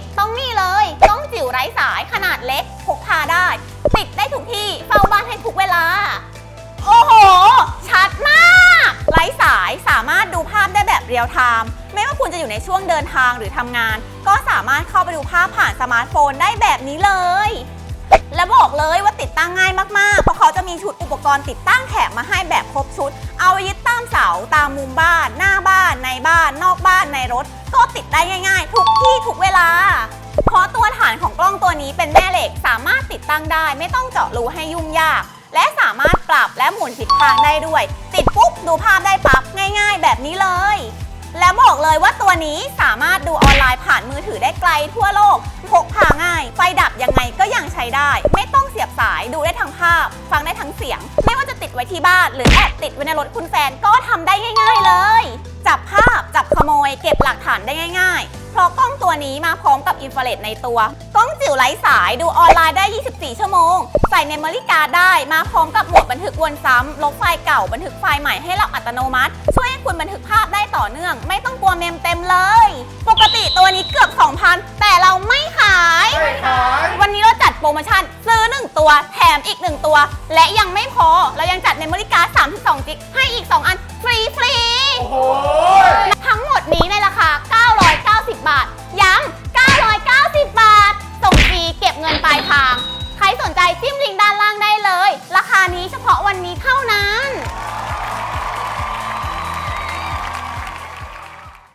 ดต้องนี่เลยกล้องจิ๋วไร้สายขนาดเล็กพกพาได้ ติดได้ทุกที่เฝ้าบ้านให้ทุกเวลา โอ้โห ชัดมาก ไร้สายสามารถดูภาพได้แบบเรียลไทม์ไม่ว่าคุณจะอยู่ในช่วงเดินทางหรือทำงาน ก็สามารถเข้าไปดูภาพผ่านสมาร์ทโฟนได้แบบนี้เลย และบอกเลยว่าติดตั้งง่ายมากๆ เพราะเขาจะมีชุดอุปกรณ์ติดตั้งแถมมาให้แบบครบชุด เอายึดตามเสาตามมุมบ้าน หน้าบ้านในบ้าน นอกบ้านในรถ ก็ติดได้ง่าย นี้เป็นแม่เหล็กสามารถติดตั้งได้ ไม่ต้องเจาะรูให้ยุ่งยาก และสามารถปรับและหมุนทิศทางได้ด้วย ติดปุ๊บดูภาพได้ปั๊บง่าย ๆ แบบนี้เลย และบอกเลยว่าตัวนี้สามารถดูออนไลน์ผ่านมือถือได้ไกลทั่วโลก พกพาง่าย ไฟดับยังไงก็ยังใช้ได้ ไม่ต้องเสียบสายดูได้ทั้งภาพ ฟังได้ทั้งเสียง ไม่ว่าจะติดไว้ที่บ้าน หรือแอบติดไว้ในรถคุณแฟนก็ทำได้ง่าย ๆเลย จับภาพจับขโมย เก็บหลักฐานได้ง่าย ๆ เพราะกล้องตัว นี้มาพร้อมกับอินฟราเรดในตัว กล้องจิ๋วไร้สายดูออนไลน์ได้ 24 ชั่วโมง ใส่เมมโมรี่การ์ดได้มาพร้อมกับโหมดบันทึกวนซ้ำลบไฟล์เก่าบันทึกไฟล์ใหม่ให้เราอัตโนมัติ ช่วยให้คุณบันทึกภาพได้ต่อเนื่อง ไม่ต้องกลัวเมมเต็มเลย ปกติตัวนี้เกือบ 2,000 แต่เราไม่ขาย ไม่ขาย วันนี้เราจัดโปรโมชั่นซื้อ 1 ตัวแถมอีก 1 ตัว และยังไม่พอเรายังจัดเมมโมรี่การ์ด32จิกให้อีก เก็บเงินปลายทาง ใครสนใจจิ้มลิงก์ด้านล่างได้เลย